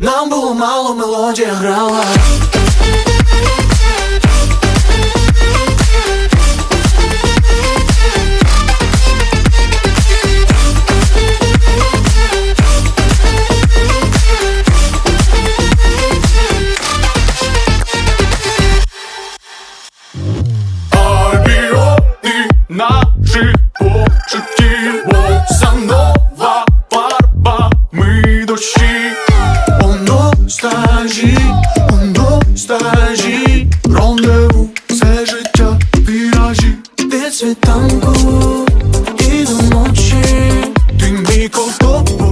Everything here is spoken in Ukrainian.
Нам було мало мелодія грала. наших почуттів, бо занова фарба ми дощі, оно стажі, оно стажі, рандеву все життя віражі, від світанку і до ночі, ти мій ковток.